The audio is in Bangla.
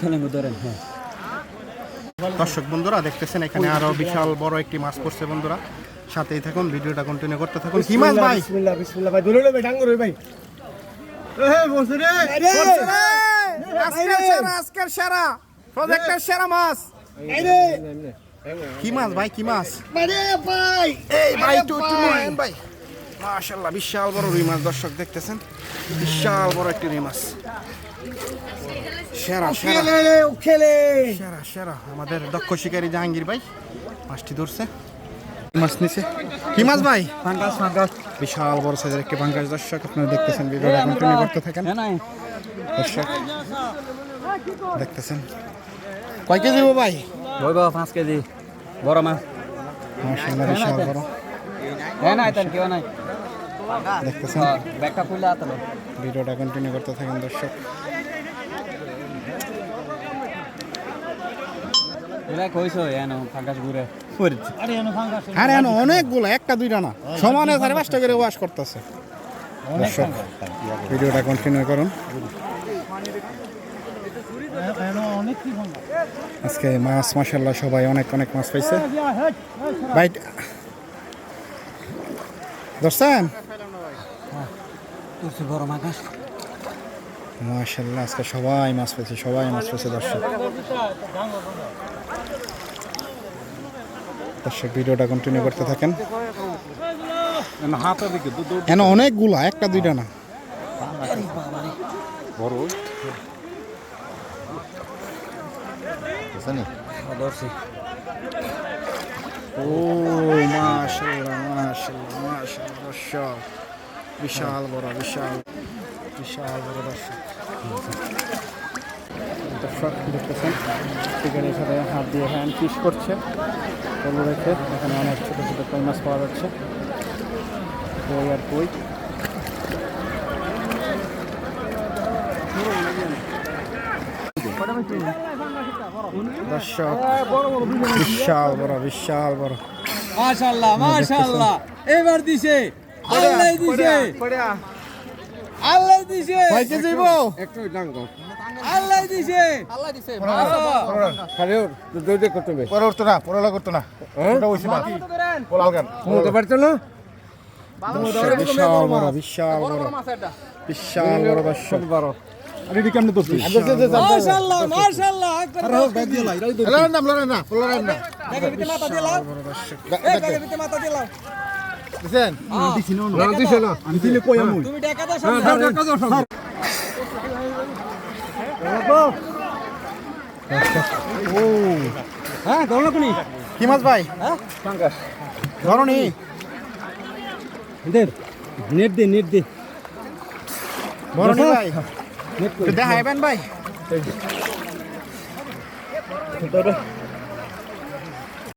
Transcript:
ধরেন হ্যাঁ। দর্শক বন্ধুরা দেখতেছেন এখানে আরও বিশাল বড় একটি মাছ পড়ছে বন্ধুরা। সাথেই থাকুন ভিডিওটা কন্টিনিউ করতে থাকুন। কি মাছ ভাই? বিসমিল্লাহ বিসমিল্লাহ ভাই ধরে ভাই ডাঙ্গর ভাই। এ বসে রে আজকের সেরা আজকের সেরা। প্রজেক্টের সেরা মাছ। আরে। কি মাছ ভাই কি মাছ? আরে ভাই। এই ভাই একটু নেন ভাই। মাশাআল্লাহ বিশাল বড় রুই মাছ। দর্শক দেখতেছেন? বিশাল বড় একটি রুই মাছ। সেরা সেরা। খেলে ও খেলে সেরা সেরা। আমাদের দক্ষ শিকারী জাহাঙ্গীর ভাই মাছটি ধরছে। মাছ নিছে? কি মাছ ভাই? ফাঙ্গাস ফাঙ্গাস বিশাল বড় সাইজের একটি পাঙ্গাস। দর্শক আপনারা দেখতেছেন ভিডিওটা কন্টিনিউ করতে থাকেন? হ্যাঁ নাই। দর্শক দেখতেছেন। কয় কেজি ভাই? বই বাবা পাঁচ কেজি। বড় মাছ। মাশাআল্লাহ বিশাল বড়। হ্যাঁ নাই তার কেউ নাই। দেখতেছেন ভিডিওটা কন্টিনিউ করতে থাকেন দর্শক। এরা কইছো এনো ফাঙ্গাস ঘুরে। পড়ছে আরে এখন অনেকগুলো একটা দুইটা না। সমানে চারে পাঁচটা করে ওয়াশ করতেছে। দর্শক ভিডিওটা কন্টিনিউ করুন। আজকে মাছ মাসাল্লাহ সবাই অনেক অনেক মাছ পাইছে। ভাই দর্শন? পড়ছে বড় মাছ মাশাল্লাহ আজকে সবাই মাছ পেয়েছে সবাই মাছ পেয়েছে দর্শক। দর্শক ভিডিওটা কন্টিনিউ করতে থাকেন। হাতে দিকে এন অনেকগুলা একটা দুইটা না। ও মাশাল্লাহ মাশাল্লাহ মাশাল্লাহ দর্শক। বিশাল বড় বিশাল বিশাল বড় দর্শক। দর্শক দেখতেছেন। চিকেনের সাথে হাত দিয়ে হ্যান্ড পিস করছে। তবু রেখে এখানে অনেক ছোটো ছোটো কই মাছ পাওয়া যাচ্ছে। কই আর কই? দর্শক বিশাল বড় বিশাল বড়। মাশাআল্লাহ মাশাআল্লাহ এবার দিছে। আল্লাহ দিছে। আল্লাহ দিছে। কয় কেজি বো একটু ডাঙ্গর আল্লাহ দিছে। আল্লাহ দিছে। খালি দৌড়ে করতে হবে। পরে উঠতো না পরে করতো না। ওটা ওইসি না। পোলাল গান ঘুমোতে পারছ না? বিশাল বড় বিশাল বড় বিশাল বড় দর্শক বারো। রেডি কেমনে তো মাশাআল্লাহ মাশাআল্লাহ একবার লড়াই না লড়াই না লড়াই না। ব্যাগের ভিতরে মাথা দিলাম বড় ব্যাগের ভিতরে মাথা দিলাম দিছেন? না দিছে না। দিলে কই আমি তুমি টাকা দাও সামনে। ও। হ্যাঁ দাও না কোনি কি মাছ ভাই? হ্যাঁ? ধরনি দে নেট দে নেট দে। ধরনি ভাই। নেট দেখাইবেন ভাই?